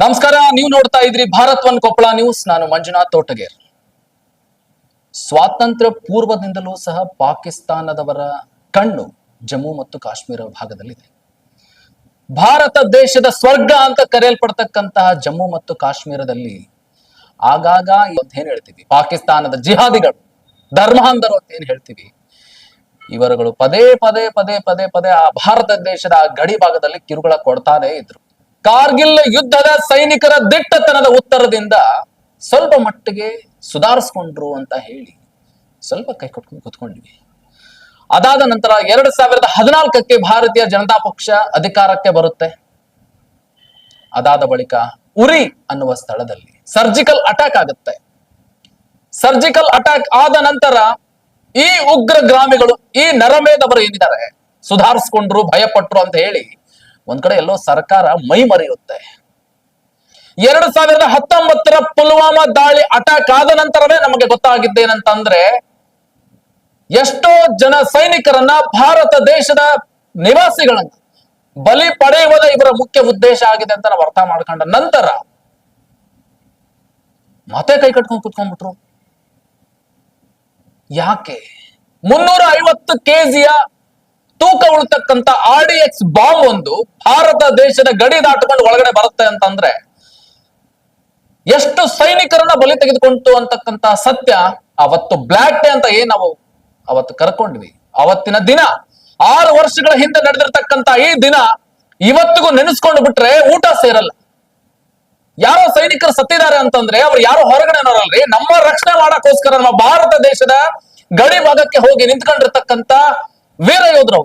ನಮಸ್ಕಾರ, ನೀವು ನೋಡ್ತಾ ಇದ್ರಿ ಭಾರತ್ ಒನ್ ಕೊಪ್ಪಳ ನ್ಯೂಸ್. ನಾನು ಮಂಜುನಾಥ್ ತೋಟಗೇರ್. ಸ್ವಾತಂತ್ರ್ಯ ಪೂರ್ವದಿಂದಲೂ ಸಹ ಪಾಕಿಸ್ತಾನದವರ ಕಣ್ಣು ಜಮ್ಮು ಮತ್ತು ಕಾಶ್ಮೀರ ಭಾಗದಲ್ಲಿದೆ. ಭಾರತ ದೇಶದ ಸ್ವರ್ಗ ಅಂತ ಕರೆಯಲ್ಪಡ್ತಕ್ಕಂತಹ ಜಮ್ಮು ಮತ್ತು ಕಾಶ್ಮೀರದಲ್ಲಿ ಆಗಾಗ ಏನ್ ಹೇಳ್ತೀವಿ, ಪಾಕಿಸ್ತಾನದ ಜಿಹಾದಿಗಳು ಧರ್ಮಾಂಧರು ಅಂತ ಏನ್ ಹೇಳ್ತೀವಿ, ಇವರುಗಳು ಪದೇ ಪದೇ ಪದೇ ಪದೇ ಪದೇ ಆ ಭಾರತ ದೇಶದ ಗಡಿ ಭಾಗದಲ್ಲಿ ಕಿರುಕುಳ ಕೊಡ್ತಾನೆ ಇದ್ರು. ಕಾರ್ಗಿಲ್ ಯುದ್ಧದ ಸೈನಿಕರ ದಿಟ್ಟತನದ ಉತ್ತರದಿಂದ ಸ್ವಲ್ಪ ಮಟ್ಟಿಗೆ ಸುಧಾರಿಸ್ಕೊಂಡ್ರು ಅಂತ ಹೇಳಿ ಸ್ವಲ್ಪ ಕೈ ಕೊಟ್ಕೊಂಡು ಕೂತ್ಕೊಂಡ್ವಿ ಅದಾದ ನಂತರ ಎರಡ್ ಸಾವಿರದ ಹದಿನಾಲ್ಕಕ್ಕೆ ಭಾರತೀಯ ಜನತಾ ಪಕ್ಷ ಅಧಿಕಾರಕ್ಕೆ ಬರುತ್ತೆ. ಅದಾದ ಬಳಿಕ ಉರಿ ಅನ್ನುವ ಸ್ಥಳದಲ್ಲಿ ಸರ್ಜಿಕಲ್ ಅಟ್ಯಾಕ್ ಆಗುತ್ತೆ. ಸರ್ಜಿಕಲ್ ಅಟ್ಯಾಕ್ ಆದ ನಂತರ ಈ ಉಗ್ರಗಾಮಿಗಳು ಈ ನರಮೇದವರು ಏನಿದ್ದಾರೆ? ಸುಧಾರಿಸ್ಕೊಂಡ್ರು, ಭಯಪಟ್ರು ಅಂತ ಹೇಳಿ ಒಂದ್ ಕಡೆ ಎಲ್ಲೋ ಸರ್ಕಾರ ಮೈ ಮರೆಯುತ್ತೆ. ಎರಡು ಸಾವಿರದ ಹತ್ತೊಂಬತ್ತರ ಪುಲ್ವಾಮಾ ದಾಳಿ ಅಟ್ಯಾಕ್ ಆದ ನಂತರವೇ ನಮಗೆ ಗೊತ್ತಾಗಿದ್ದೇನಂತಂದ್ರೆ, ಎಷ್ಟೋ ಜನ ಸೈನಿಕರನ್ನ ಭಾರತ ದೇಶದ ನಿವಾಸಿಗಳನ್ನ ಬಲಿ ಪಡೆಯುವುದೇ ಇವರ ಮುಖ್ಯ ಉದ್ದೇಶ ಆಗಿದೆ ಅಂತ ನಾವು ಅರ್ಥ ಮಾಡ್ಕೊಂಡ ನಂತರ ಮತ್ತೆ ಕೈ ಕಟ್ಕೊಂಡು ಕುತ್ಕೊಂಡ್ಬಿಟ್ರು. ಯಾಕೆ? ಮುನ್ನೂರ ಐವತ್ತು ಕೆಜಿಯ ತೂಕ ಉಳ್ತಕ್ಕಂತ ಆರ್ ಬಾಂಬ್ ಒಂದು ಭಾರತ ದೇಶದ ಗಡಿ ದಾಟಿಕೊಂಡು ಒಳಗಡೆ ಬರುತ್ತೆ ಅಂತಂದ್ರೆ ಎಷ್ಟು ಸೈನಿಕರನ್ನ ಬಲಿ ತೆಗೆದುಕೊಂಡು ಅಂತಕ್ಕಂತ ಸತ್ಯ ಅವತ್ತು ಬ್ಲಾಕ್ ಡೇ ಅಂತ ಏನ್ ನಾವು ಅವತ್ತು ಕರ್ಕೊಂಡ್ವಿ ಅವತ್ತಿನ ದಿನ ಆರು ವರ್ಷಗಳ ಹಿಂದೆ ನಡೆದಿರ್ತಕ್ಕಂತ ಈ ದಿನ ಇವತ್ತಿಗೂ ನೆನೆಸ್ಕೊಂಡು ಬಿಟ್ರೆ ಊಟ ಸೇರಲ್ಲ. ಯಾರೋ ಸೈನಿಕರು ಸತ್ತಿದ್ದಾರೆ ಅಂತಂದ್ರೆ ಅವ್ರು ಯಾರೋ ಹೊರಗಡೆ ನೋಡಲ್ರಿ ನಮ್ಮ ರಕ್ಷಣೆ ಮಾಡಕ್ಕೋಸ್ಕರ ನಮ್ಮ ಭಾರತ ದೇಶದ ಗಡಿ ಭಾಗಕ್ಕೆ ಹೋಗಿ ನಿಂತ್ಕೊಂಡಿರ್ತಕ್ಕಂತ ವೀರ ಯೋಧರು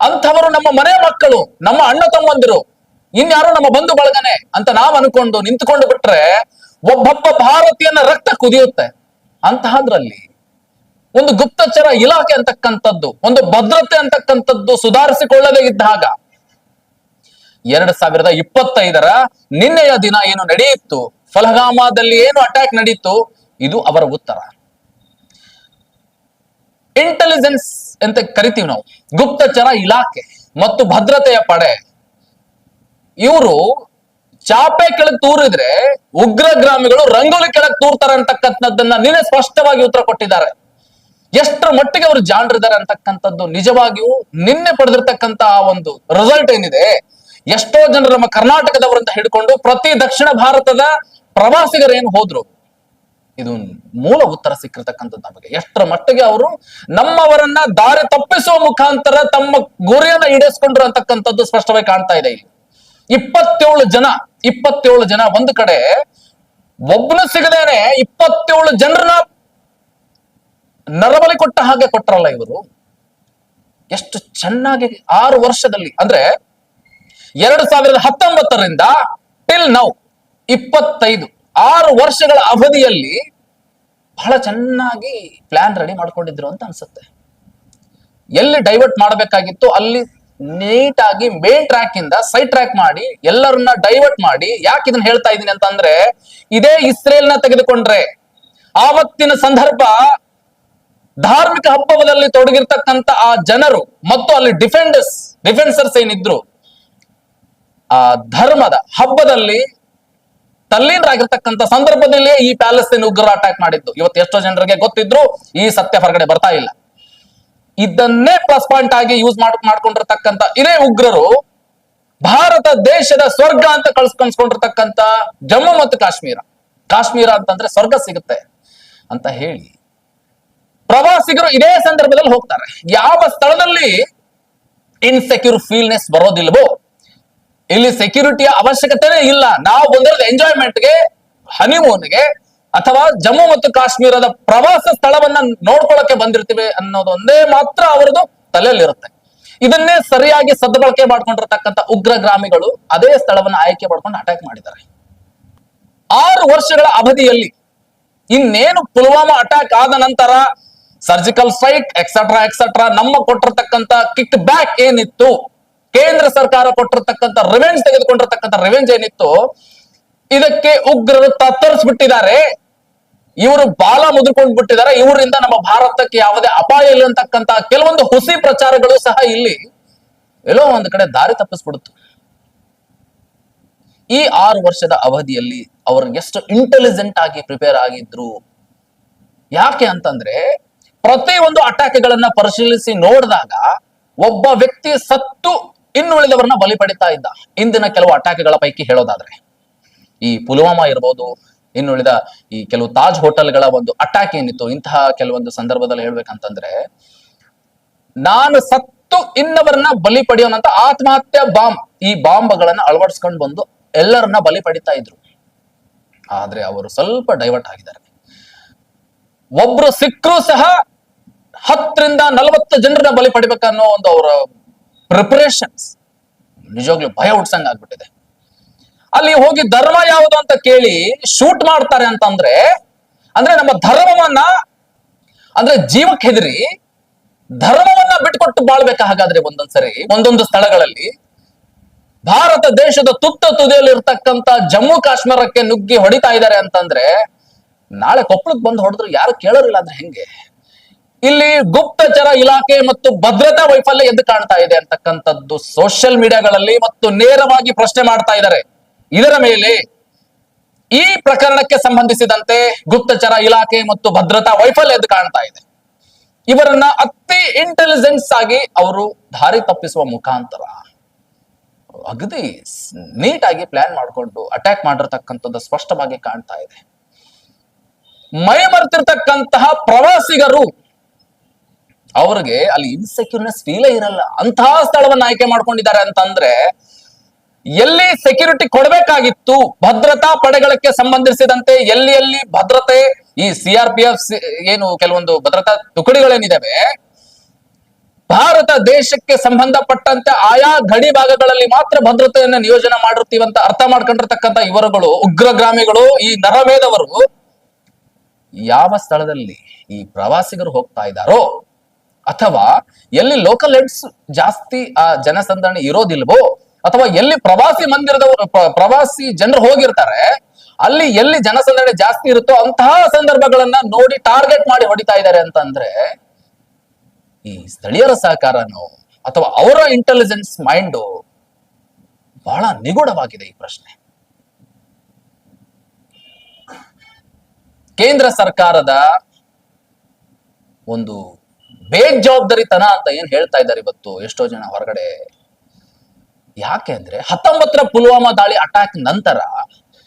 ಅಂಥವರು ನಮ್ಮ ಮನೆ ಮಕ್ಕಳು, ನಮ್ಮ ಅಣ್ಣ ತಮ್ಮಂದಿರು, ಇನ್ಯಾರು ನಮ್ಮ ಬಂಧು ಬಳಗನೆ ಅಂತ ನಾವ್ ಅನ್ಕೊಂಡು ನಿಂತ್ಕೊಂಡು ಬಿಟ್ರೆ ಒಬ್ಬೊಬ್ಬ ಭಾರತೀಯನ ರಕ್ತ ಕುದಿಯುತ್ತೆ. ಅಂತಹದ್ರಲ್ಲಿ ಒಂದು ಗುಪ್ತಚರ ಇಲಾಖೆ ಅಂತಕ್ಕಂಥದ್ದು, ಒಂದು ಭದ್ರತೆ ಅಂತಕ್ಕಂಥದ್ದು ಸುಧಾರಿಸಿಕೊಳ್ಳದೇ ಇದ್ದಾಗ ಎರಡ್ ಸಾವಿರದ ಇಪ್ಪತ್ತೈದರ ನಿನ್ನೆಯ ದಿನ ಏನು ನಡೆಯಿತು ಫಲಗಾಮಾದಲ್ಲಿ ಏನು ಅಟ್ಯಾಕ್ ನಡೆಯಿತು ಇದು ಅವರ ಉತ್ತರ. ಇಂಟೆಲಿಜೆನ್ಸ್ ಅಂತ ಕರಿತೀವಿ ನಾವು. ಗುಪ್ತಚರ ಇಲಾಖೆ ಮತ್ತು ಭದ್ರತೆಯ ಪಡೆ. ಇವರು ಚಾಪೆ ಕೆಳಗ್ ತೂರಿದ್ರೆ ಉಗ್ರಗಾಮಿಗಳು ರಂಗೋಲಿ ಕೆಳಗ್ ತೂರ್ತಾರೆ ಅಂತಕ್ಕಂಥದ್ದನ್ನ ನಿನ್ನೆ ಸ್ಪಷ್ಟವಾಗಿ ಉತ್ತರ ಕೊಟ್ಟಿದ್ದಾರೆ. ಎಷ್ಟರ ಮಟ್ಟಿಗೆ ಅವರು ಜಾಣರಿದ್ದಾರೆ ಅಂತಕ್ಕಂಥದ್ದು ನಿಜವಾಗಿಯೂ ನಿನ್ನೆ ಪಡೆದಿರ್ತಕ್ಕಂತ ಆ ಒಂದು ರಿಸಲ್ಟ್ ಏನಿದೆ? ಎಷ್ಟೋ ಜನರು ನಮ್ಮ ಕರ್ನಾಟಕದವರಂತ ಹಿಡ್ಕೊಂಡು ಪ್ರತಿ ದಕ್ಷಿಣ ಭಾರತದ ಪ್ರವಾಸಿಗರು ಏನು ಹೋದ್ರು? ಇದು ಮೂಲ ಉತ್ತರ ಸಿಕ್ಕಿರ್ತಕ್ಕಂಥದ್ದು ನಮಗೆ. ಎಷ್ಟರ ಮಟ್ಟಿಗೆ ಅವರು ನಮ್ಮವರನ್ನ ದಾರಿ ತಪ್ಪಿಸುವ ಮುಖಾಂತರ ತಮ್ಮ ಗುರಿಯನ್ನ ಈಡೇರಿಸ್ಕೊಂಡ್ರು ಅಂತಕ್ಕಂಥದ್ದು ಸ್ಪಷ್ಟವಾಗಿ ಕಾಣ್ತಾ ಇದೆ ಇಲ್ಲಿ. ಇಪ್ಪತ್ತೇಳು ಜನ ಇಪ್ಪತ್ತೇಳು ಜನ ಒಂದು ಕಡೆ ಒಬ್ಬನು ಸಿಗದೇನೆ ಇಪ್ಪತ್ತೇಳು ಜನರನ್ನ ನರಬಲಿ ಕೊಟ್ಟ ಹಾಗೆ ಕೊಟ್ಟರಲ್ಲ ಇವರು. ಎಷ್ಟು ಚೆನ್ನಾಗಿ ಆರು ವರ್ಷದಲ್ಲಿ, ಅಂದ್ರೆ ಎರಡು ಸಾವಿರದ ಹತ್ತೊಂಬತ್ತರಿಂದ ಟಿಲ್ ನೌ ಇಪ್ಪತ್ತೈದು. ಆರು ವರ್ಷಗಳ ಅವಧಿಯಲ್ಲಿ ಬಹಳ ಚೆನ್ನಾಗಿ ಪ್ಲಾನ್ ರೆಡಿ ಮಾಡ್ಕೊಂಡಿದ್ರು ಅಂತ ಅನ್ಸುತ್ತೆ. ಎಲ್ಲಿ ಡೈವರ್ಟ್ ಮಾಡಬೇಕಾಗಿತ್ತು ಅಲ್ಲಿ ನೀಟ್ ಆಗಿ ಮೇನ್ ಟ್ರ್ಯಾಕ್ ಇಂದ ಸೈಡ್ ಟ್ರ್ಯಾಕ್ ಮಾಡಿ ಎಲ್ಲರನ್ನ ಡೈವರ್ಟ್ ಮಾಡಿ ಯಾಕೆ ಇದನ್ನ ಹೇಳ್ತಾ ಇದ್ದೀನಿ ಅಂತಂದ್ರೆ ಇದೇ ಇಸ್ರೇಲ್ನ ತೆಗೆದುಕೊಂಡ್ರೆ ಆವತ್ತಿನ ಸಂದರ್ಭ ಧಾರ್ಮಿಕ ಹಬ್ಬದಲ್ಲಿ ತೊಡಗಿರ್ತಕ್ಕಂತ ಆ ಜನರು ಮತ್ತು ಅಲ್ಲಿ ಡಿಫೆಂಡರ್ಸ್ ಡಿಫೆನ್ಸರ್ಸ್ ಏನಿದ್ರು, ಆ ಧರ್ಮದ ಹಬ್ಬದಲ್ಲಿ ತಲ್ಲೀನರಾಗಿರ್ತಕ್ಕಂಥ ಸಂದರ್ಭದಲ್ಲಿ ಈ ಪ್ಯಾಲೆಸ್ತೀನ್ ಉಗ್ರರು ಅಟ್ಯಾಕ್ ಮಾಡಿದ್ದು. ಇವತ್ತು ಎಷ್ಟೋ ಜನರಿಗೆ ಗೊತ್ತಿದ್ರು ಈ ಸತ್ಯ ಹೊರಗಡೆ ಬರ್ತಾ ಇಲ್ಲ. ಇದನ್ನೇ ಪ್ಲಸ್ ಪಾಯಿಂಟ್ ಆಗಿ ಯೂಸ್ ಮಾಡ್, ಮಾಡ್ಕೊಂಡಿರ್ತಕ್ಕಂಥ ಇದೇ ಉಗ್ರರು ಭಾರತ ದೇಶದ ಸ್ವರ್ಗ ಅಂತ ಕಳ್ಸ್ ಕನ್ಸ್ಕೊಂಡಿರ್ತಕ್ಕಂಥ ಜಮ್ಮು ಮತ್ತು ಕಾಶ್ಮೀರ. ಕಾಶ್ಮೀರ ಅಂತಂದ್ರೆ ಸ್ವರ್ಗ ಸಿಗುತ್ತೆ ಅಂತ ಹೇಳಿ. ಪ್ರವಾಸಿಗರು ಇದೇ ಸಂದರ್ಭದಲ್ಲಿ ಹೋಗ್ತಾರೆ. ಯಾವ ಸ್ಥಳದಲ್ಲಿ ಇನ್ಸೆಕ್ಯೂರ್ ಫೀಲ್ನೆಸ್ ಬರೋದಿಲ್ವೋ ಇಲ್ಲಿ ಸೆಕ್ಯೂರಿಟಿಯ ಅವಶ್ಯಕತೆನೇ ಇಲ್ಲ. ನಾವು ಬಂದಿರೋದು ಎಂಜಾಯ್ಮೆಂಟ್ಗೆ ಹನಿಮೂನ್ಗೆ ಅಥವಾ ಜಮ್ಮು ಮತ್ತು ಕಾಶ್ಮೀರದ ಪ್ರವಾಸ ಸ್ಥಳವನ್ನ ನೋಡ್ಕೊಳ್ಳಕ್ಕೆ ಬಂದಿರ್ತೀವಿ ಅನ್ನೋದೊಂದೇ ಮಾತ್ರ ಅವರದು ತಲೆಯಲ್ಲಿರುತ್ತೆ. ಇದನ್ನೇ ಸರಿಯಾಗಿ ಸದ್ಬಳಕೆ ಮಾಡ್ಕೊಂಡಿರ್ತಕ್ಕಂಥ ಉಗ್ರಗಾಮಿಗಳು ಅದೇ ಸ್ಥಳವನ್ನ ಆಯ್ಕೆ ಮಾಡ್ಕೊಂಡು ಅಟ್ಯಾಕ್ ಮಾಡಿದ್ದಾರೆ. ಆರು ವರ್ಷಗಳ ಅವಧಿಯಲ್ಲಿ ಇನ್ನೇನು ಪುಲ್ವಾಮಾ ಅಟ್ಯಾಕ್ ಆದ ನಂತರ ಸರ್ಜಿಕಲ್ ಸ್ಟ್ರೈಕ್ ಎಕ್ಸೆಟ್ರಾ ಎಕ್ಸೆಟ್ರಾ ನಮ್ಮ ಕೊಟ್ಟಿರತಕ್ಕಂತ ಕಿಕ್ ಬ್ಯಾಕ್ ಏನಿತ್ತು? ಕೇಂದ್ರ ಸರ್ಕಾರ ಕೊಟ್ಟಿರತಕ್ಕಂತ ರೆವೆನ್ಸ್ ತೆಗೆದುಕೊಂಡಿರ್ತಕ್ಕಂಥ ರೆವೆನ್ಸ್ ಏನಿತ್ತು, ಇದಕ್ಕೆ ಉಗ್ರರು ತತ್ತರಿಸ್ಬಿಟ್ಟಿದ್ದಾರೆ. ಇವರು ಬಾಲ ಮುದ್ರಕೊಂಡು ಬಿಟ್ಟಿದ್ದಾರೆ ಇವರಿಂದ ನಮ್ಮ ಭಾರತಕ್ಕೆ ಯಾವುದೇ ಅಪಾಯ ಇಲ್ಲ ಅಂತಕ್ಕಂತ ಕೆಲವೊಂದು ಹುಸಿ ಪ್ರಚಾರಗಳು ಸಹ ಇಲ್ಲಿ ಎಲ್ಲೋ ಒಂದು ಕಡೆ ದಾರಿ ತಪ್ಪಿಸ್ಬಿಡುತ್ತೆ. ಈ ಆರು ವರ್ಷದ ಅವಧಿಯಲ್ಲಿ ಅವರು ಎಷ್ಟು ಇಂಟೆಲಿಜೆಂಟ್ ಆಗಿ ಪ್ರಿಪೇರ್ ಆಗಿದ್ರು? ಯಾಕೆ ಅಂತಂದ್ರೆ ಪ್ರತಿ ಒಂದು ಅಟ್ಯಾಕ್ಗಳನ್ನ ಪರಿಶೀಲಿಸಿ ನೋಡಿದಾಗ ಒಬ್ಬ ವ್ಯಕ್ತಿ ಸತ್ತು ಇನ್ನುಳಿದವರನ್ನ ಬಲಿ ಪಡಿತಾ ಇದ್ದ. ಇಂದಿನ ಕೆಲವು ಅಟ್ಯಾಕ್ಗಳ ಪೈಕಿ ಹೇಳೋದಾದ್ರೆ, ಈ ಪುಲ್ವಾಮಾ ಇರ್ಬೋದು, ಇನ್ನುಳಿದ ಈ ಕೆಲವು ತಾಜ್ ಹೋಟೆಲ್ಗಳ ಒಂದು ಅಟ್ಯಾಕ್ ಏನಿತ್ತು, ಇಂತಹ ಕೆಲವೊಂದು ಸಂದರ್ಭದಲ್ಲಿ ಹೇಳ್ಬೇಕಂತಂದ್ರೆ, ನಾನು ಸತ್ತು ಇನ್ನವರನ್ನ ಬಲಿ ಪಡೆಯೋನಂತ ಆತ್ಮಹತ್ಯೆ ಬಾಂಬ್, ಈ ಬಾಂಬ್ಗಳನ್ನ ಅಳವಡಿಸ್ಕೊಂಡು ಬಂದು ಎಲ್ಲರನ್ನ ಬಲಿ ಪಡಿತಾ ಇದ್ರು. ಆದ್ರೆ ಅವರು ಸ್ವಲ್ಪ ಡೈವರ್ಟ್ ಆಗಿದ್ದಾರೆ. ಒಬ್ರು ಸಿಕ್ಕರು ಸಹ ಹತ್ತರಿಂದ ನಲವತ್ತು ಜನರನ್ನ ಬಲಿ ಪಡಿಬೇಕನ್ನೋ ಒಂದು ಅವರ ಪ್ರಿಪರೇಷನ್ಸ್ ನಿಜವಾಗ್ಲೂ ಭಯ ಹುಡ್ಸಂಗ್ ಆಗ್ಬಿಟ್ಟಿದೆ. ಅಲ್ಲಿ ಹೋಗಿ ಧರ್ಮ ಯಾವುದು ಅಂತ ಕೇಳಿ ಶೂಟ್ ಮಾಡ್ತಾರೆ ಅಂತಂದ್ರೆ, ಅಂದ್ರೆ ನಮ್ಮ ಧರ್ಮವನ್ನ, ಅಂದ್ರೆ ಜೀವಕ್ಕೆ ಹೆದರಿ ಧರ್ಮವನ್ನ ಬಿಟ್ಕೊಟ್ಟು ಬಾಳ್ಬೇಕ ಹಾಗಾದ್ರೆ ಒಂದೊಂದ್ಸರಿ, ಒಂದೊಂದು ಸ್ಥಳಗಳಲ್ಲಿ ಭಾರತ ದೇಶದ ತುತ್ತ ತುದಿಯಲ್ಲಿ ಇರ್ತಕ್ಕಂತ ಜಮ್ಮು ಕಾಶ್ಮೀರಕ್ಕೆ ನುಗ್ಗಿ ಹೊಡಿತಾ ಇದ್ದಾರೆ ಅಂತಂದ್ರೆ ನಾಳೆ ಕೊಪ್ಪಳಕ್ಕೆ ಬಂದು ಹೊಡೆದ್ರು ಯಾರು ಕೇಳೋರಿಲ್ಲ ಅಂದ್ರೆ ಹೆಂಗೆ? ಇಲ್ಲಿ ಗುಪ್ತಚರ ಇಲಾಖೆ ಮತ್ತು ಭದ್ರತಾ ವೈಫಲ್ಯ ಎದ್ದು ಕಾಣ್ತಾ ಇದೆ ಅಂತಕ್ಕಂಥದ್ದು ಸೋಷಿಯಲ್ ಮೀಡಿಯಾಗಳಲ್ಲಿ ಮತ್ತು ನೇರವಾಗಿ ಪ್ರಶ್ನೆ ಮಾಡ್ತಾ ಇದ್ದಾರೆ. ಇದರ ಮೇಲೆ ಈ ಪ್ರಕರಣಕ್ಕೆ ಸಂಬಂಧಿಸಿದಂತೆ ಗುಪ್ತಚರ ಇಲಾಖೆ ಮತ್ತು ಭದ್ರತಾ ವೈಫಲ್ಯ ಎದ್ದು ಕಾಣ್ತಾ ಇದೆ. ಇವರನ್ನ ಅತಿ ಇಂಟೆಲಿಜೆನ್ಸ್ ಆಗಿ ಅವರು ದಾರಿ ತಪ್ಪಿಸುವ ಮುಖಾಂತರ ಅಗದಿ ನೀಟಾಗಿ ಪ್ಲಾನ್ ಮಾಡಿಕೊಂಡು ಅಟ್ಯಾಕ್ ಮಾಡಿರ್ತಕ್ಕಂಥದ್ದು ಸ್ಪಷ್ಟವಾಗಿ ಕಾಣ್ತಾ ಇದೆ. ಮೈ ಮರೆತಿರ್ತಕ್ಕಂತಹ ಪ್ರವಾಸಿಗರು ಅವ್ರಿಗೆ ಅಲ್ಲಿ ಇನ್ಸೆಕ್ಯೂರ್ನೆಸ್ ಫೀಲೇ ಇರಲ್ಲ. ಅಂತಹ ಸ್ಥಳವನ್ನ ಆಯ್ಕೆ ಮಾಡ್ಕೊಂಡಿದ್ದಾರೆ ಅಂತಂದ್ರೆ, ಎಲ್ಲಿ ಸೆಕ್ಯೂರಿಟಿ ಕೊಡಬೇಕಾಗಿತ್ತು, ಭದ್ರತಾ ಪಡೆಗಳಕ್ಕೆ ಸಂಬಂಧಿಸಿದಂತೆ ಎಲ್ಲಿ ಎಲ್ಲಿ ಭದ್ರತೆ, ಈ ಸಿ ಆರ್ ಪಿ ಎಫ್ ಏನು ಕೆಲವೊಂದು ಭದ್ರತಾ ತುಕಡಿಗಳೇನಿದಾವೆ, ಭಾರತ ದೇಶಕ್ಕೆ ಸಂಬಂಧಪಟ್ಟಂತೆ ಆಯಾ ಗಡಿ ಭಾಗಗಳಲ್ಲಿ ಮಾತ್ರ ಭದ್ರತೆಯನ್ನ ನಿಯೋಜನೆ ಮಾಡಿರ್ತೀವಂತ ಅರ್ಥ ಮಾಡ್ಕೊಂಡಿರ್ತಕ್ಕಂಥ ಇವರುಗಳು ಉಗ್ರಗ್ರಾಮಿಗಳು ಈ ನರಮೇಧವರು ಯಾವ ಸ್ಥಳದಲ್ಲಿ ಈ ಪ್ರವಾಸಿಗರು ಹೋಗ್ತಾ ಇದ್ದಾರೋ ಅಥವಾ ಎಲ್ಲಿ ಲೋಕಲ್ ಹೆಡ್ಸ್ ಜಾಸ್ತಿ ಆ ಜನಸಂದಣಿ ಇರೋದಿಲ್ವೋ, ಅಥವಾ ಎಲ್ಲಿ ಪ್ರವಾಸಿ ಮಂದಿರದವರು ಪ್ರವಾಸಿ ಜನರು ಹೋಗಿರ್ತಾರೆ, ಅಲ್ಲಿ ಎಲ್ಲಿ ಜನಸಂದಣಿ ಜಾಸ್ತಿ ಇರುತ್ತೋ ಅಂತಹ ಸಂದರ್ಭಗಳನ್ನ ನೋಡಿ ಟಾರ್ಗೆಟ್ ಮಾಡಿ ಹೊಡಿತಾ ಇದ್ದಾರೆ ಅಂತಂದ್ರೆ, ಈ ಸ್ಥಳೀಯರ ಸಹಕಾರನೋ ಅಥವಾ ಅವರ ಇಂಟೆಲಿಜೆನ್ಸ್ ಮೈಂಡು ಬಹಳ ನಿಗೂಢವಾಗಿದೆ ಈ ಪ್ರಶ್ನೆ. ಕೇಂದ್ರ ಸರ್ಕಾರದ ಒಂದು ಬೇಜವಾಬ್ದಾರಿತನ ಅಂತ ಏನ್ ಹೇಳ್ತಾ ಇದ್ದಾರೆ ಇವತ್ತು ಎಷ್ಟೋ ಜನ ಹೊರಗಡೆ? ಯಾಕೆ ಅಂದ್ರೆ ಹತ್ತೊಂಬತ್ತರ ಪುಲ್ವಾಮಾ ದಾಳಿ ಅಟ್ಯಾಕ್ ನಂತರ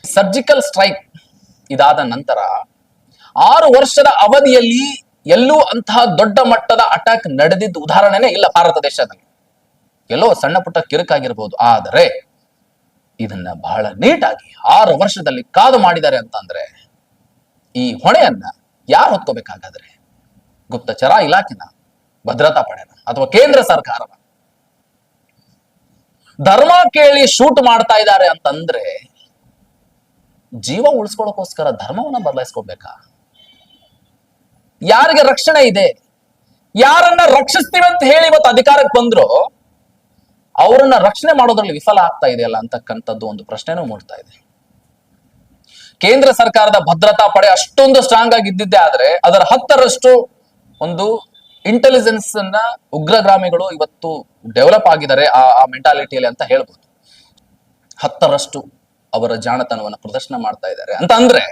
ಸರ್ಜಿಕಲ್ ಸ್ಟ್ರೈಕ್ ಇದಾದ ನಂತರ ಆರು ವರ್ಷದ ಅವಧಿಯಲ್ಲಿ ಎಲ್ಲೂ ಅಂತಹ ದೊಡ್ಡ ಮಟ್ಟದ ಅಟ್ಯಾಕ್ ನಡೆದಿದ್ದು ಉದಾಹರಣೆನೇ ಇಲ್ಲ ಭಾರತ ದೇಶದಲ್ಲಿ. ಎಲ್ಲೋ ಸಣ್ಣ ಪುಟ್ಟ ಕಿರುಕಾಗಿರ್ಬೋದು. ಆದರೆ ಇದನ್ನ ಬಹಳ ನೀಟಾಗಿ ಆರು ವರ್ಷದಲ್ಲಿ ಕಾದು ಮಾಡಿದ್ದಾರೆ ಅಂತಂದ್ರೆ ಈ ಹೊಣೆಯನ್ನ ಯಾರು ಹೊತ್ಕೋಬೇಕಾಗಾದ್ರೆ? ಗುಪ್ತಚರ ಇಲಾಖೆನ, ಭದ್ರತಾ ಪಡೆನ ಅಥವಾ ಕೇಂದ್ರ ಸರ್ಕಾರನ. ಧರ್ಮ ಕೇಳಿ ಶೂಟ್ ಮಾಡ್ತಾ ಇದ್ದಾರೆ ಅಂತಂದ್ರೆ ಜೀವ ಉಳಿಸ್ಕೊಳ್ಳೋಕೋಸ್ಕರ ಧರ್ಮವನ್ನ ಬದಲಾಯಿಸ್ಕೊಬೇಕಾ ಯಾರಿಗೆ ರಕ್ಷಣೆ ಇದೆ? ಯಾರನ್ನ ರಕ್ಷಿಸ್ತೀವಿ ಅಂತ ಹೇಳಿ ಇವತ್ತು ಅಧಿಕಾರಕ್ಕೆ ಬಂದ್ರು, ಅವರನ್ನ ರಕ್ಷಣೆ ಮಾಡೋದ್ರಲ್ಲಿ ವಿಫಲ ಆಗ್ತಾ ಇದೆಯಲ್ಲ ಅಂತಕ್ಕಂಥದ್ದು ಒಂದು ಪ್ರಶ್ನೆನೂ ಮೂಡ್ತಾ ಇದೆ. ಕೇಂದ್ರ ಸರ್ಕಾರದ ಭದ್ರತಾ ಪಡೆ ಅಷ್ಟೊಂದು ಸ್ಟ್ರಾಂಗ್ ಆಗಿ ಇದ್ದಿದ್ದೆ ಆದ್ರೆ ಅದರ ಹತ್ತರಷ್ಟು ಒಂದು ಇಂಟೆಲಿಜೆನ್ಸ್ ಅನ್ನ ಉಗ್ರಗ್ರಾಮಿಗಳು ಇವತ್ತು ಡೆವಲಪ್ ಆಗಿದ್ದಾರೆ ಆ ಆ ಮೆಂಟಾಲಿಟಿಯಲ್ಲಿ ಅಂತ ಹೇಳ್ಬೋದು. ಹತ್ತರಷ್ಟು ಅವರ ಜಾಣತನವನ್ನು ಪ್ರದರ್ಶನ ಮಾಡ್ತಾ ಇದ್ದಾರೆ. ಅಂತ ಅಂದ್ರೆ,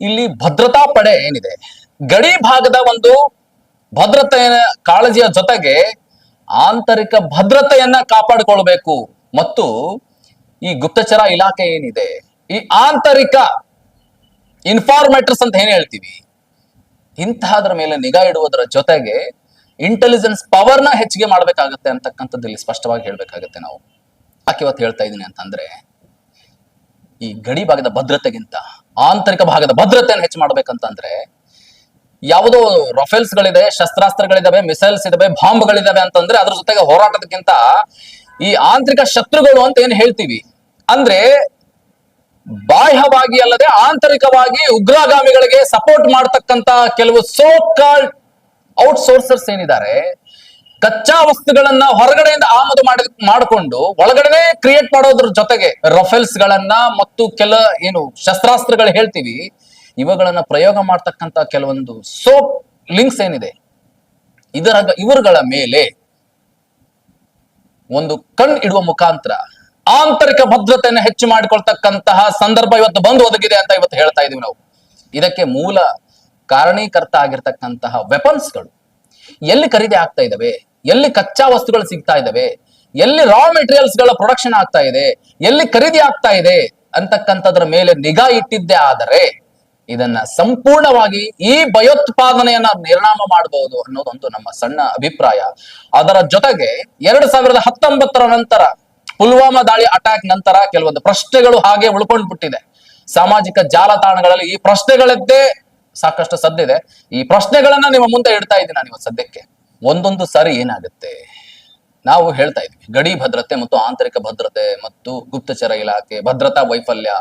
ಇಲ್ಲಿ ಭದ್ರತಾ ಪಡೆ ಏನಿದೆ, ಗಡಿ ಭಾಗದ ಒಂದು ಭದ್ರತೆಯ ಕಾಳಜಿಯ ಜೊತೆಗೆ ಆಂತರಿಕ ಭದ್ರತೆಯನ್ನ ಕಾಪಾಡಿಕೊಳ್ಬೇಕು. ಮತ್ತು ಈ ಗುಪ್ತಚರ ಇಲಾಖೆ ಏನಿದೆ, ಈ ಆಂತರಿಕ ಇನ್ಫಾರ್ಮೇಟರ್ಸ್ ಅಂತ ಏನ್ ಹೇಳ್ತೀವಿ? ಇಂತಹದ್ರ ಮೇಲೆ ನಿಗಾ ಇಡುವುದರ ಜೊತೆಗೆ ಇಂಟೆಲಿಜೆನ್ಸ್ ಪವರ್ನ ಹೆಚ್ಚಿಗೆ ಮಾಡ್ಬೇಕಾಗತ್ತೆ ಅಂತಕ್ಕಂಥದ್ದು ಇಲ್ಲಿ ಸ್ಪಷ್ಟವಾಗಿ ಹೇಳ್ಬೇಕಾಗತ್ತೆ ನಾವು. ಯಾಕೆ ಇವತ್ತು ಹೇಳ್ತಾ ಇದ್ದೀನಿ ಅಂತಂದ್ರೆ, ಈ ಗಡಿ ಭಾಗದ ಭದ್ರತೆಗಿಂತ ಆಂತರಿಕ ಭಾಗದ ಭದ್ರತೆಯನ್ನು ಹೆಚ್ಚು ಮಾಡ್ಬೇಕಂತಂದ್ರೆ, ಯಾವುದೋ ರಫೇಲ್ಸ್ ಗಳಿದೆ ಶಸ್ತ್ರಾಸ್ತ್ರಗಳಿದಾವೆ ಮಿಸೈಲ್ಸ್ ಇದಾವೆ, ಬಾಂಬ್ಗಳಿದಾವೆ ಅಂತಂದ್ರೆ ಅದ್ರ ಜೊತೆಗೆ ಹೋರಾಟದಕ್ಕಿಂತ ಈ ಆಂತರಿಕ ಶತ್ರುಗಳು ಅಂತ ಏನ್ ಹೇಳ್ತೀವಿ? ಅಂದ್ರೆ ಬಾಹ್ಯವಾಗಿ ಅಲ್ಲದೆ ಆಂತರಿಕವಾಗಿ ಉಗ್ರಗಾಮಿಗಳಿಗೆ ಸಪೋರ್ಟ್ ಮಾಡ್ತಕ್ಕಂತ ಕೆಲವು ಸೋ ಕಾಲ್ಡ್ ಔಟ್ಸೋರ್ಸರ್ಸ್ ಏನಿದ್ದಾರೆ, ಕಚ್ಚಾ ವಸ್ತುಗಳನ್ನ ಹೊರಗಡೆಯಿಂದ ಆಮದು ಮಾಡಿ, ಮಾಡಿಕೊಂಡು ಒಳಗಡೆನೆ ಕ್ರಿಯೇಟ್ ಮಾಡೋದ್ರ ಜೊತೆಗೆ ರಫೇಲ್ಸ್ ಗಳನ್ನ ಮತ್ತು ಕೆಲ ಏನು ಶಸ್ತ್ರಾಸ್ತ್ರಗಳು ಹೇಳ್ತೀವಿ, ಇವುಗಳನ್ನ ಪ್ರಯೋಗ ಮಾಡ್ತಕ್ಕಂತ ಕೆಲವೊಂದು ಸೋಪ್ ಲಿಂಕ್ಸ್ ಏನಿದೆ. ಇದರ ಇವರುಗಳ ಮೇಲೆ ಒಂದು ಕಣ್ ಇಡುವ ಮುಖಾಂತರ ಆಂತರಿಕ ಭದ್ರತೆಯನ್ನು ಹೆಚ್ಚು ಮಾಡಿಕೊಳ್ತಕ್ಕಂತಹ ಸಂದರ್ಭ ಇವತ್ತು ಬಂದು ಒದಗಿದೆ ಅಂತ ಇವತ್ತು ಹೇಳ್ತಾ ಇದೀವಿ ನಾವು. ಇದಕ್ಕೆ ಮೂಲ ಕಾರಣೀಕರ್ತ ಆಗಿರ್ತಕ್ಕಂತಹ ವೆಪನ್ಸ್ಗಳು ಎಲ್ಲಿ ಖರೀದಿ ಆಗ್ತಾ ಇದಾವೆ? ಎಲ್ಲಿ ಕಚ್ಚಾ ವಸ್ತುಗಳು ಸಿಗ್ತಾ ಇದಾವೆ? ಎಲ್ಲಿ ರಾ ಮೆಟೀರಿಯಲ್ಸ್ಗಳ ಪ್ರೊಡಕ್ಷನ್ ಆಗ್ತಾ ಇದೆ? ಎಲ್ಲಿ ಖರೀದಿ ಆಗ್ತಾ ಇದೆ? ಅಂತಕ್ಕಂಥದ್ರ ಮೇಲೆ ನಿಗಾ ಇಟ್ಟಿದ್ದೇ ಆದರೆ ಇದನ್ನ ಸಂಪೂರ್ಣವಾಗಿ ಈ ಭಯೋತ್ಪಾದನೆಯನ್ನ ನಿರ್ಣಾಮ ಮಾಡಬಹುದು ಅನ್ನೋದೊಂದು ನಮ್ಮ ಸಣ್ಣ ಅಭಿಪ್ರಾಯ. ಅದರ ಜೊತೆಗೆ ಎರಡ್ ಸಾವಿರದ ಹತ್ತೊಂಬತ್ತರ ನಂತರ ಪುಲ್ವಾಮಾ ದಾಳಿ ಅಟ್ಯಾಕ್ ನಂತರ ಕೆಲವೊಂದು ಪ್ರಶ್ನೆಗಳು ಹಾಗೆ ಉಳ್ಕೊಂಡು ಬಿಟ್ಟಿದೆ ಸಾಮಾಜಿಕ ಜಾಲತಾಣಗಳಲ್ಲಿ ಈ ಪ್ರಶ್ನೆಗಳದ್ದೇ ಸಾಕಷ್ಟು ಸದ್ದಿದೆ. ಈ ಪ್ರಶ್ನೆಗಳನ್ನ ನಿಮ್ಮ ಮುಂದೆ ಇಡ್ತಾ ಇದ್ದೀನಿ ನಾನು ಇವತ್ತು ಸದ್ಯಕ್ಕೆ. ಒಂದೊಂದು ಸಾರಿ ಏನಾಗುತ್ತೆ? ನಾವು ಹೇಳ್ತಾ ಇದ್ವಿ. ಗಡಿ ಭದ್ರತೆ ಮತ್ತು ಆಂತರಿಕ ಭದ್ರತೆ ಮತ್ತು ಗುಪ್ತಚರ ಇಲಾಖೆ, ಭದ್ರತಾ ವೈಫಲ್ಯ,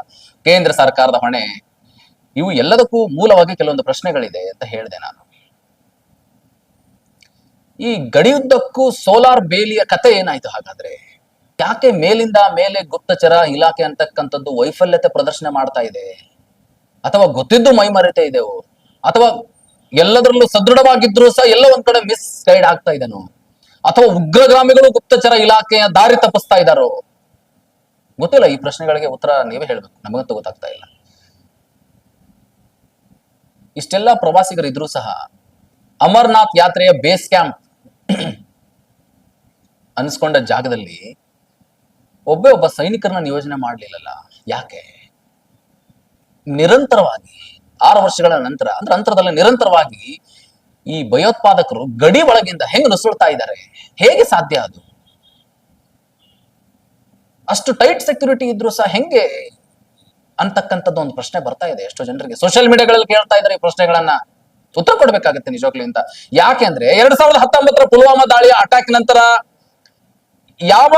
ಕೇಂದ್ರ ಸರ್ಕಾರದ ಹೊಣೆ, ಇವು ಎಲ್ಲದಕ್ಕೂ ಮೂಲವಾಗಿ ಕೆಲವೊಂದು ಪ್ರಶ್ನೆಗಳಿದೆ ಅಂತ ಹೇಳಿದೆ ನಾನು. ಈ ಗಡಿಯುದ್ದಕ್ಕೂ ಸೋಲಾರ್ ಬೇಲಿಯ ಕತೆ ಏನಾಯ್ತು ಹಾಗಾದ್ರೆ? ಯಾಕೆ ಮೇಲಿಂದ ಮೇಲೆ ಗುಪ್ತಚರ ಇಲಾಖೆ ಅಂತಕ್ಕಂಥದ್ದು ವೈಫಲ್ಯತೆ ಪ್ರದರ್ಶನ ಮಾಡ್ತಾ ಇದೆ? ಅಥವಾ ಗೊತ್ತಿದ್ದು ಮೈಮರೆತೆ ಇದೆವು ಅಥವಾ ಎಲ್ಲದರಲ್ಲೂ ಸದೃಢವಾಗಿದ್ರು ಸಹ ಎಲ್ಲ ಒಂದ್ ಕಡೆ ಮಿಸ್ ಗೈಡ್ ಆಗ್ತಾ ಇದೆನೋ ಅಥವಾ ಉಗ್ರಗಾಮಿಗಳು ಗುಪ್ತಚರ ಇಲಾಖೆಯ ದಾರಿ ತಪ್ಪಿಸ್ತಾ ಇದ್ದಾರೋ ಗೊತ್ತಿಲ್ಲ, ಈ ಪ್ರಶ್ನೆಗಳಿಗೆ ಉತ್ತರ ನೀವೇ ಹೇಳ್ಬೇಕು. ನಮಗಂತೂ ಗೊತ್ತಾಗ್ತಾ ಇಲ್ಲ. ಇಷ್ಟೆಲ್ಲ ಪ್ರವಾಸಿಗರಿದ್ರು ಸಹ ಅಮರ್ನಾಥ್ ಯಾತ್ರೆಯ ಬೇಸ್ ಕ್ಯಾಂಪ್ ಅನ್ಸ್ಕೊಂಡ ಜಾಗದಲ್ಲಿ ಒಬ್ಬೇ ಒಬ್ಬ ಸೈನಿಕರನ್ನ ನಿಯೋಜನೆ ಮಾಡಲಿಲ್ಲಲ್ಲ? ಯಾಕೆ? ನಿರಂತರವಾಗಿ, ಆರು ವರ್ಷಗಳ ನಂತರ, ಅಂದ್ರೆ ಅಂತರದಲ್ಲಿ ನಿರಂತರವಾಗಿ ಈ ಭಯೋತ್ಪಾದಕರು ಗಡಿ ಒಳಗಿಂದ ಹೆಂಗ್ ನುಸುಳ್ತಾ ಇದ್ದಾರೆ? ಹೇಗೆ ಸಾಧ್ಯ ಅದು? ಅಷ್ಟು ಟೈಟ್ ಸೆಕ್ಯೂರಿಟಿ ಇದ್ರು ಸಹ ಹೆಂಗೆ ಅಂತಕ್ಕಂಥದ್ದು ಒಂದು ಪ್ರಶ್ನೆ ಬರ್ತಾ ಇದೆ ಎಷ್ಟೋ ಜನರಿಗೆ. ಸೋಷಿಯಲ್ ಮೀಡಿಯಾಗಳಲ್ಲಿ ಕೇಳ್ತಾ ಇದ್ದಾರೆ ಈ ಪ್ರಶ್ನೆಗಳನ್ನ. ಉತ್ತರ ಕೊಡ್ಬೇಕಾಗತ್ತೆ ನಿಜವಾಗ್ಲೂ ಅಂತ. ಯಾಕೆಂದ್ರೆ ಎರಡ್ ಸಾವಿರದ ಹತ್ತೊಂಬತ್ತರ ಪುಲ್ವಾಮಾ ದಾಳಿಯ ಅಟ್ಯಾಕ್ ನಂತರ ಯಾವ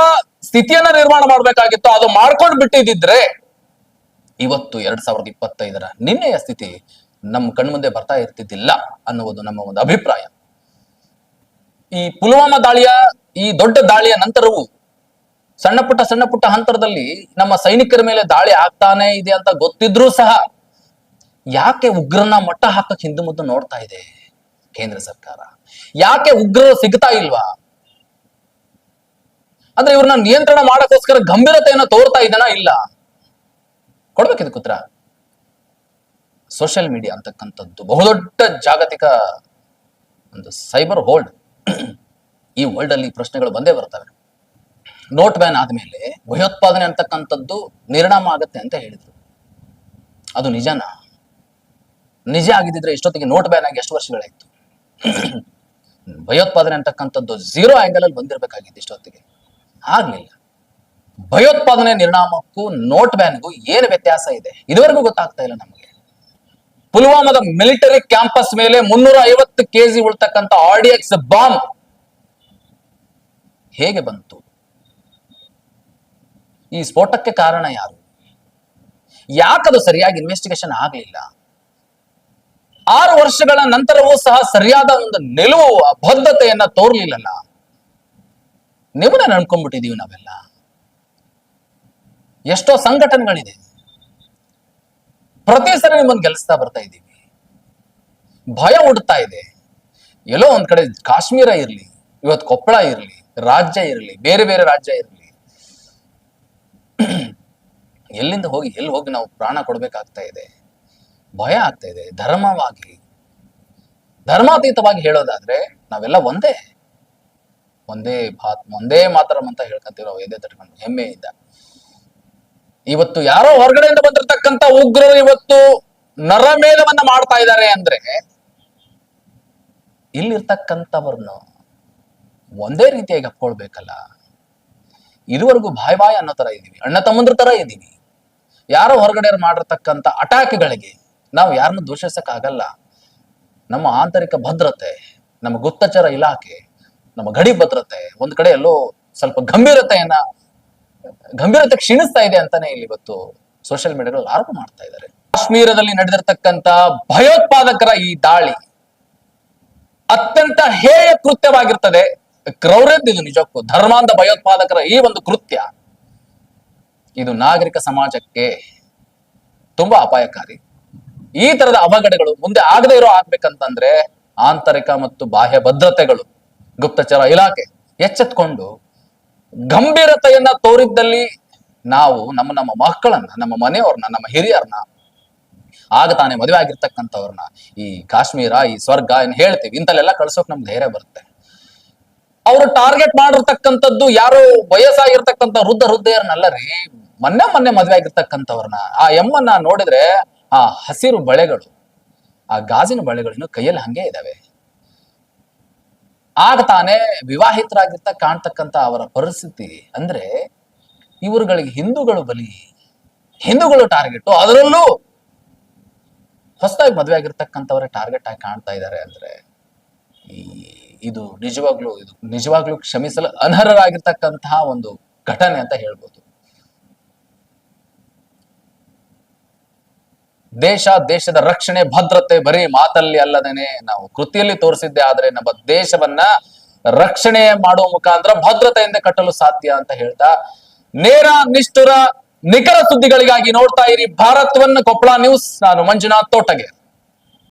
ಸ್ಥಿತಿಯನ್ನ ನಿರ್ಮಾಣ ಮಾಡ್ಬೇಕಾಗಿತ್ತು, ಅದು ಮಾಡ್ಕೊಂಡು ಬಿಟ್ಟಿದ್ರೆ ಇವತ್ತು ಎರಡ್ ಸಾವಿರದ ಇಪ್ಪತ್ತೈದರ ನಿನ್ನೆಯ ಸ್ಥಿತಿ ನಮ್ಮ ಕಣ್ಮುಂದೆ ಬರ್ತಾ ಇರ್ತಿದ್ದಿಲ್ಲ ಅನ್ನುವುದು ನಮ್ಮ ಒಂದು ಅಭಿಪ್ರಾಯ. ಈ ಪುಲ್ವಾಮಾ ದಾಳಿಯ, ಈ ದೊಡ್ಡ ದಾಳಿಯ ನಂತರವೂ ಸಣ್ಣ ಪುಟ್ಟ ಸಣ್ಣ ಪುಟ್ಟ ಹಂತರದಲ್ಲಿ ನಮ್ಮ ಸೈನಿಕರ ಮೇಲೆ ದಾಳಿ ಆಗ್ತಾನೆ ಇದೆ ಅಂತ ಗೊತ್ತಿದ್ರೂ ಸಹ ಯಾಕೆ ಉಗ್ರನ ಮಟ್ಟ ಹಾಕಕ್ಕೆ ಹಿಂದೆ ಮುಂದೆ ನೋಡ್ತಾ ಇದೆ ಕೇಂದ್ರ ಸರ್ಕಾರ? ಯಾಕೆ ಉಗ್ರರು ಸಿಗ್ತಾ ಇಲ್ವಾ? ಅಂದ್ರೆ ಇವ್ರನ್ನ ನಿಯಂತ್ರಣ ಮಾಡಕ್ಕೋಸ್ಕರ ಗಂಭೀರತೆಯನ್ನ ತೋರ್ತಾ ಇದ್ದಾನ ಇಲ್ಲ? ಕೊಡ್ಬೇಕಿದಕ್ಕೆ ಉತ್ತರ. ಸೋಷಿಯಲ್ ಮೀಡಿಯಾ ಅಂತಕ್ಕಂಥದ್ದು ಬಹುದೊಡ್ಡ ಜಾಗತಿಕ ಒಂದು ಸೈಬರ್ ಹೋಲ್ಡ್. ಈ ವರ್ಲ್ಡ್ ಅಲ್ಲಿ ಪ್ರಶ್ನೆಗಳು ಬಂದೇ ಬರ್ತವೆ. ನೋಟ್ ಬ್ಯಾನ್ ಆದ್ಮೇಲೆ ಭಯೋತ್ಪಾದನೆ ಅಂತಕ್ಕಂಥದ್ದು ನಿರ್ಣಾಮ ಆಗತ್ತೆ ಅಂತ ಹೇಳಿದ್ರು. ಅದು ನಿಜಾನ? ನಿಜ ಆಗಿದ್ದಿದ್ರೆ ಇಷ್ಟೊತ್ತಿಗೆ ನೋಟ್ ಬ್ಯಾನ್ ಆಗಿ ಎಷ್ಟು ವರ್ಷಗಳಾಯ್ತು? ಭಯೋತ್ಪಾದನೆ ಅಂತಕ್ಕಂಥದ್ದು ಝೀರೋ ಆ್ಯಂಗಲ್ ಅಲ್ಲಿ ಬಂದಿರಬೇಕಾಗಿತ್ತು ಇಷ್ಟೊತ್ತಿಗೆ. ಆಗ್ಲಿಲ್ಲ. ಭಯೋತ್ಪಾದನೆ ನಿರ್ಣಾಮಕ್ಕೂ ನೋಟ್ ಬ್ಯಾನ್ಗೂ ಏನು ವ್ಯತ್ಯಾಸ ಇದೆ? ಇದುವರೆಗೂ ಗೊತ್ತಾಗ್ತಾ ಇಲ್ಲ ನಮಗೆ. ಪುಲ್ವಾಮಾದ ಮಿಲಿಟರಿ ಕ್ಯಾಂಪಸ್ ಮೇಲೆ ಮುನ್ನೂರ ಐವತ್ತು ಕೆಜಿ ಉಳ್ತಕ್ಕಂಥ ಆರ್ಡಿಎಕ್ಸ್ ಬಾಂಬ್ ಹೇಗೆ ಬಂತು? ಈ ಸ್ಫೋಟಕ್ಕೆ ಕಾರಣ ಯಾರು? ಯಾಕದು ಸರಿಯಾಗಿ ಇನ್ವೆಸ್ಟಿಗೇಷನ್ ಆಗಲಿಲ್ಲ? ಆರು ವರ್ಷಗಳ ನಂತರವೂ ಸಹ ಸರಿಯಾದ ಒಂದು ನಿಲುವು ಬದ್ಧತೆಯನ್ನ ತೋರ್ಲಿಲ್ಲಲ್ಲ? ನಿಮ್ಮನ್ನ ನಡ್ಕೊಂಡ್ಬಿಟ್ಟಿದೀವಿ ನಾವೆಲ್ಲ. ಎಷ್ಟೋ ಸಂಘಟನೆಗಳಿದೆ. ಪ್ರತಿ ಸಲ ನಿಮ್ಮನ್ನು ಗೆಲ್ಲಿಸ್ತಾ ಬರ್ತಾ ಇದ್ದೀವಿ. ಭಯ ಹುಡ್ತಾ ಇದೆ. ಎಲ್ಲೋ ಒಂದ್ ಕಡೆ ಕಾಶ್ಮೀರ ಇರ್ಲಿ, ಇವತ್ತು ಕೊಪ್ಪಳ ಇರಲಿ, ರಾಜ್ಯ ಇರಲಿ, ಬೇರೆ ಬೇರೆ ರಾಜ್ಯ ಇರಲಿ. ಎಲ್ಲಿಂದ ಹೋಗಿ, ಎಲ್ಲಿ ಹೋಗಿ ನಾವು ಪ್ರಾಣ ಕೊಡ್ಬೇಕಾಗ್ತಾ ಇದೆ. ಭಯ ಆಗ್ತಾ ಇದೆ. ಧರ್ಮವಾಗಿ, ಧರ್ಮಾತೀತವಾಗಿ ಹೇಳೋದಾದ್ರೆ ನಾವೆಲ್ಲ ಒಂದೇ. ಒಂದೇ ಭಾತ್ ಒಂದೇ ಮಾತ್ರ ಅಂತ ಹೇಳ್ಕೊಂತೀವಿ ನಾವು ಎದೆ ತಟ್ಕೊಂಡು ಹೆಮ್ಮೆಯಿಂದ ಇವತ್ತು ಯಾರೋ ಹೊರಗಡೆಯಿಂದ ಬಂದಿರತಕ್ಕಂತ ಉಗ್ರರು ಇವತ್ತು ನರಮೇಲವನ್ನ ಮಾಡ್ತಾ ಇದ್ದಾರೆ ಅಂದ್ರೆ, ಇಲ್ಲಿರ್ತಕ್ಕಂಥವ್ರನ್ನು ಒಂದೇ ರೀತಿಯಾಗಿ ಅಪ್ಕೊಳ್ಬೇಕಲ್ಲ? ಇದುವರೆಗೂ ಬಾಯ್ ಬಾಯ್ ಅನ್ನೋ ತರ ಇದೀವಿ. ಅಣ್ಣ ತಮ್ಮಂದ್ರ ತರ ಇದೀವಿ. ಯಾರೋ ಹೊರಗಡೆ ಮಾಡಿರ್ತಕ್ಕಂಥ ಅಟ್ಯಾಕ್ಗಳಿಗೆ ನಾವು ಯಾರನ್ನು ದೂಷಿಸಕ್ಕಾಗಲ್ಲ. ನಮ್ಮ ಆಂತರಿಕ ಭದ್ರತೆ, ನಮ್ಮ ಗುಪ್ತಚರ ಇಲಾಖೆ ನಮ್ಮ ಗಡಿ ಭದ್ರತೆ, ಒಂದ್ ಕಡೆ ಎಲ್ಲೋ ಸ್ವಲ್ಪ ಗಂಭೀರತೆಯನ್ನ, ಗಂಭೀರತೆ ಕ್ಷೀಣಿಸ್ತಾ ಇದೆ ಅಂತಾನೆ ಇಲ್ಲಿ ಇವತ್ತು ಸೋಷಿಯಲ್ ಮೀಡಿಯಾಗಳಲ್ಲಿ ಆರೋಪ ಮಾಡ್ತಾ ಇದ್ದಾರೆ. ಕಾಶ್ಮೀರದಲ್ಲಿ ನಡೆದಿರತಕ್ಕಂತ ಭಯೋತ್ಪಾದಕರ ಈ ದಾಳಿ ಅತ್ಯಂತ ಹೇಯ ಕೃತ್ಯವಾಗಿರ್ತದೆ. ಕ್ರೌರ್ಯದ್ದು ಇದು ನಿಜಕ್ಕೂ. ಧರ್ಮಾಂಧ ಭಯೋತ್ಪಾದಕರ ಈ ಒಂದು ಕೃತ್ಯ ಇದು ನಾಗರಿಕ ಸಮಾಜಕ್ಕೆ ತುಂಬಾ ಅಪಾಯಕಾರಿ. ಈ ತರದ ಅವಘಡಗಳು ಮುಂದೆ ಆಗದೆ ಇರೋ ಆಗ್ಬೇಕಂತಂದ್ರೆ ಆಂತರಿಕ ಮತ್ತು ಬಾಹ್ಯ ಭದ್ರತೆಗಳು ಗುಪ್ತಚರ ಇಲಾಖೆ ಎಚ್ಚೆತ್ಕೊಂಡು ಗಂಭೀರತೆಯನ್ನ ತೋರಿದ್ದಲ್ಲಿ ನಾವು ನಮ್ಮ ನಮ್ಮ ಮಕ್ಕಳನ್ನ, ನಮ್ಮ ಮನೆಯವ್ರನ್ನ, ನಮ್ಮ ಹಿರಿಯರನ್ನ, ಆಗ ತಾನೇ ಮದುವೆ ಆಗಿರ್ತಕ್ಕಂಥವ್ರನ್ನ, ಈ ಕಾಶ್ಮೀರ, ಈ ಸ್ವರ್ಗ ಏನ್ ಹೇಳ್ತೀವಿ, ಇಂಥಲ್ಲೆಲ್ಲ ಕಳ್ಸೋಕ್ ನಮ್ಗೆ ಧೈರ್ಯ ಬರುತ್ತೆ. ಅವರು ಟಾರ್ಗೆಟ್ ಮಾಡಿರ್ತಕ್ಕಂಥದ್ದು ಯಾರು ವಯಸ್ಸಾಗಿರ್ತಕ್ಕಂಥ ವೃದ್ಧ ವೃದ್ಧೆಯರ್ನಲ್ಲ ರೀ, ಮೊನ್ನೆ ಮೊನ್ನೆ ಮದ್ವೆ ಆಗಿರ್ತಕ್ಕಂಥವ್ರನ್ನ. ಆ ಎಮ್ಮನ್ನ ನೋಡಿದ್ರೆ ಆ ಹಸಿರು ಬಳೆಗಳು, ಆ ಗಾಜಿನ ಬಳೆಗಳನ್ನು ಕೈಯಲ್ಲಿ ಹಂಗೆ ಇದಾವೆ. ಆಗ ತಾನೇ ವಿವಾಹಿತರಾಗಿರ್ತಾ ಕಾಣ್ತಕ್ಕಂತ ಅವರ ಪರಿಸ್ಥಿತಿ ಅಂದ್ರೆ ಇವರುಗಳಿಗೆ ಹಿಂದೂಗಳು ಬಲಿ, ಹಿಂದೂಗಳು ಟಾರ್ಗೆಟ್ ಅದರಲ್ಲೂ ಹೊಸದಾಗಿ ಮದುವೆ ಆಗಿರ್ತಕ್ಕಂಥವರೇ ಟಾರ್ಗೆಟ್ ಆಗಿ ಕಾಣ್ತಾ ಇದ್ದಾರೆ ಅಂದ್ರೆ ಈ ಇದು ನಿಜವಾಗ್ಲೂ ಇದು ನಿಜವಾಗ್ಲೂ ಕ್ಷಮಿಸಲು ಅನರ್ಹರಾಗಿರ್ತಕ್ಕಂತಹ ಒಂದು ಘಟನೆ ಅಂತ ಹೇಳ್ಬೋದು. ದೇಶ, ದೇಶದ ರಕ್ಷಣೆ, ಭದ್ರತೆ ಬರೀ ಮಾತಲ್ಲಿ ಅಲ್ಲದೇನೆ ನಾವು ಕೃತಿಯಲ್ಲಿ ತೋರಿಸಿದ್ದೆ ಆದ್ರೆ ನಮ್ಮ ದೇಶವನ್ನ ರಕ್ಷಣೆ ಮಾಡುವ ಮುಖಾಂತರ ಭದ್ರತೆಯಿಂದ ಕಟ್ಟಲು ಸಾಧ್ಯ ಅಂತ ಹೇಳ್ತಾ, ನೇರ, ನಿಷ್ಠುರ, ನಿಖರ ಸುದ್ದಿಗಳಿಗಾಗಿ ನೋಡ್ತಾ ಇರಿ. ಭಾರತವನ್ನ ಕೊಪ್ಪಳ ನ್ಯೂಸ್ ನಾನು ಮಂಜುನಾಥ್ ತೋಟಗೆ.